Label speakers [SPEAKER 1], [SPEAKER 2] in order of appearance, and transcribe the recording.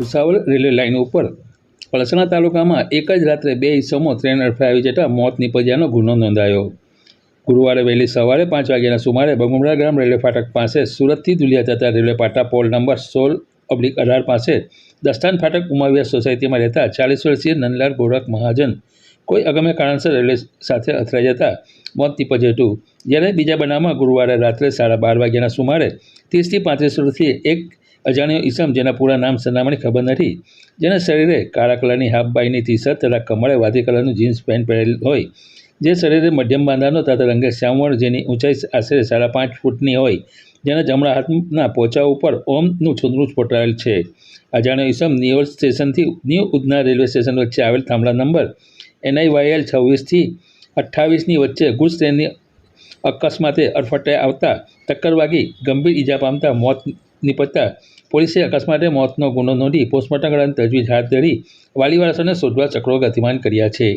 [SPEAKER 1] Bhusawal railway line ઉપર પલસણા તાલુકામાં એક જ રાત્રે બે ઇસમો ટ્રેન અડફે આવી જતા મોત નીપજ્યાનો ગુનો નોંધાયો. ગુરુવારે વહેલી સવારે પાંચ વાગ્યાના સુમારે બગુમડા ગ્રામ રેલવે ફાટક પાસે સુરતથી દુલિયા જતા રેલવે પાટા પોલ નંબર સોળ ઓબ્લિક અઢાર પાસે દસ્તાન ફાટક ઉમાવિયા સોસાયટીમાં રહેતા ચાલીસ વર્ષીય નંદલાલ ગોરખ મહાજન કોઈ અગમ્ય કારણસર રેલવે સાથે અથડાઈ જતા મોત નીપજ્યું હતું. જ્યારે બીજા બનાવમાં ગુરુવારે રાત્રે સાડા બાર વાગ્યાના સુમારે ત્રીસથી પાંત્રીસ વર્ષથી એક અજાણ્યો ઈસમ જેના પૂરા નામ સરનામાની ખબર નથી. જેના શરીરે કાળા કલરની હાફ બાઈની ટી શર્ટ તથા કમળે વાદી કલરનું જીન્સ પેન્ટ પહેરેલ હોય. જે શરીરે મધ્યમ બાંધાનો તથા રંગે શ્યામવર્ણ જેની ઊંચાઈ આશરે સાડા પાંચ ફૂટની હોય. જેના જમણા હાથના પોચા ઉપર ઓમનું છુંદરું સ્ફોટાયેલ છે. અજાણ્યો ઈસમ નિયોલ સ્ટેશનથી ન્યૂ ઉધના રેલવે સ્ટેશન વચ્ચે આવેલ થાંભલા નંબર એનઆઈવાયએલ છવ્વીસથી અઠ્ઠાવીસની વચ્ચે ગુજ ટ્રેનની અકસ્માતે અડફટે આવતા ટક્કર વાગી ગંભીર ઈજા પામતા મોત નીપજતા પોલીસે અકસ્માતે મોતનો ગુનો નોંધી પોસ્ટમોર્ટમ કરવાની તજવીજ હાથ ધરી વાલીવારસોને શોધવા ચક્રો ગતિમાન કર્યા છે.